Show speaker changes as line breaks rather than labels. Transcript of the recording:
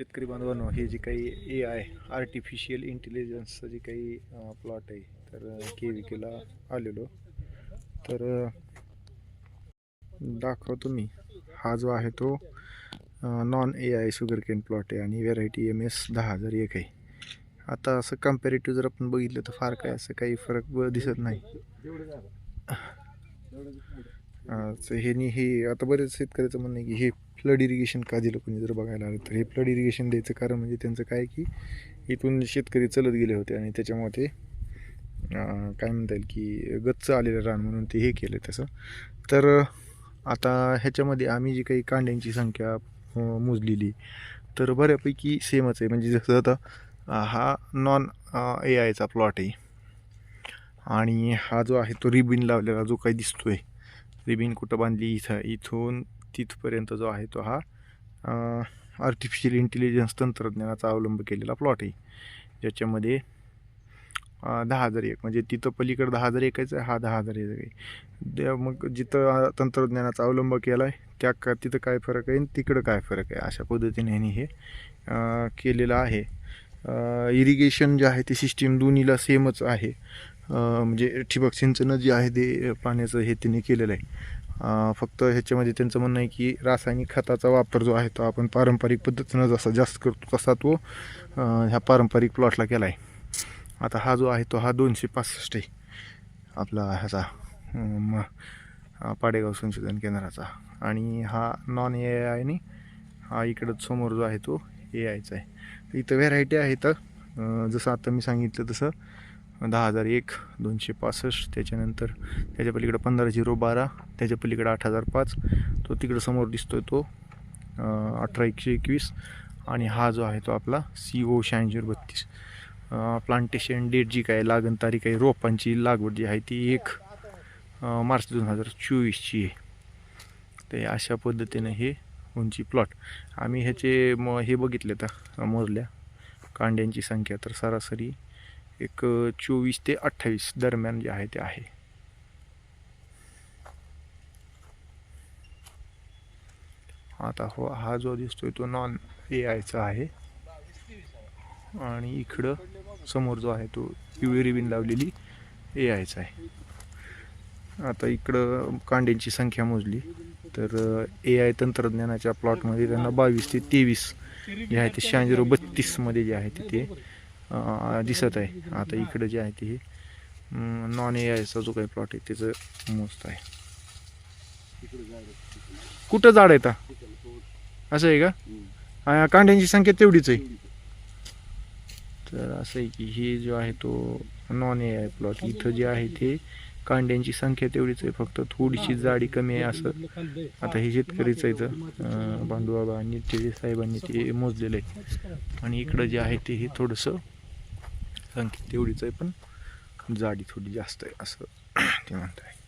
शेतकरी बांधवांनो हे जे काही ए आय आर्टिफिशियल इंटेलिजन्सचं जे काही प्लॉट आहे तर के व्ही केला आलेलो. तर दाखवतो मी. हा जो आहे तो non A I sugarcane plot आहे आणि व्हेरायटी एम एस दहा हजार एक आहे. आता असं कम्पॅरेटिव्ह जर आपण बघितलं तर फार काय असं काही फरक दिसत नाही. ह्यानी हे आता बरेच शेतकऱ्याचं म्हणणं आहे की हे फ्लड इरिगेशन का दिलं कोणी जर बघायला आलं तर? हे फ्लड इरिगेशन द्यायचं कारण म्हणजे त्यांचं काय की इथून शेतकरी चलत गेले होते आणि त्याच्यामुळे ते काय म्हणता येईल की गच्च आलेलं रान म्हणून ते हे केलं तसं. तर आता ह्याच्यामध्ये आम्ही जी काही कांड्यांची संख्या मोजलेली तर बऱ्यापैकी सेमच आहे. म्हणजे जसं आता हा नॉन ए आयचा प्लॉट आहे. आणि हा जो आहे तो रिबिन लावलेला जो काही दिसतो आहे रिबीन कुठं बांधली इथं इथून तिथपर्यंत जो आहे तो हा आर्टिफिशियल इंटेलिजन्स तंत्रज्ञानाचा अवलंब केलेला प्लॉट आहे. ज्याच्यामध्ये दहा हजार एक म्हणजे तिथं पलीकडं दहा हजार एकायचं आहे हा दहा हजार एक आहे. त्या मग जिथं तंत्रज्ञानाचा अवलंब केला आहे त्या का तिथं काय फरक आहे आणि तिकडं काय फरक आहे? अशा पद्धतीने ह्यांनी हे केलेलं आहे. इरिगेशन जे आहे ते सिस्टीम दोन्हीला सेमच आहे. म्हणजे ठिबक सिंचन जे आहे ते पाण्याचं हे त्यांनी केलेलं आहे. फक्त ह्याच्यामध्ये त्यांचं म्हणणं आहे की रासायनिक खताचा वापर जो आहे तो आपण पारंपरिक पद्धतीनं जसा जास्त करतो तसा तो ह्या पारंपरिक प्लॉटला केला आहे. आता हा जो आहे तो हा दोनशे पासष्ट आहे. आपला ह्याचा म- पाडेगाव संशोधन केंद्राचा. आणि हा नॉन ए आय आणि हा इकडं समोर जो आहे तो ए आयचा आहे. तर इथं व्हेरायटी आहे तर जसं आता मी सांगितलं तसं दहा हजार एक दोनशे पासष्ट त्याच्यानंतर त्याच्या पलीकडं पंधरा झिरो बारा त्याच्या पलीकडं आठ हजार पाच तो तिकडं समोर दिसतोय तो अठरा एकशे एकवीस आणि हा जो आहे तो आपला सी ओ शहाऐंशी झिरो बत्तीस प्लांटेशन डेट जी काय लागण तारीख आहे रोपांची लागवड जी आहे ती एक मार्च दोन हजार चोवीसची आहे. ते अशा पद्धतीने हे उंची प्लॉट आम्ही ह्याचे म हे बघितले तर मोजल्या कांड्यांची संख्या तर सरासरी एक चोवीस ते अठ्ठावीस दरम्यान जे आहे ते आहे. आता हो हा जो दिसतोय तो नॉन ए आयचा आहे. आणि इकडं समोर जो आहे तो पिवळी रिबीन लावलेली ए आयचा आहे. आता इकडं कांड्यांची संख्या मोजली तर ए आय तंत्रज्ञानाच्या प्लॉटमध्ये त्यांना बावीस ते तेवीस जे आहे ते शहाऐंशी झिरो बत्तीसमध्ये जे आहे ते दिसत आहे. आता इकडं जे आहे ते हे नॉन ए आयचा जो काही प्लॉट आहे त्याचं मोजत आहे. कुठं झाड आहे आता असं आहे का? कांड्यांची संख्या तेवढीच आहे. तर असं आहे की हे जो आहे तो नॉन ए आय प्लॉट इथं जे आहे ते कांड्यांची संख्या तेवढीच आहे. फक्त थोडीशी जाडी कमी आहे असं. आता हे शेतकरीचं इथं. बांधूबाबा आणि ते साहेबांनी ते मोजलेलं आहे. आणि इकडं जे आहे ते हे थोडंसं कारण की तेवढीच आहे पण जाडी थोडी जास्त आहे असं ते म्हणत आहे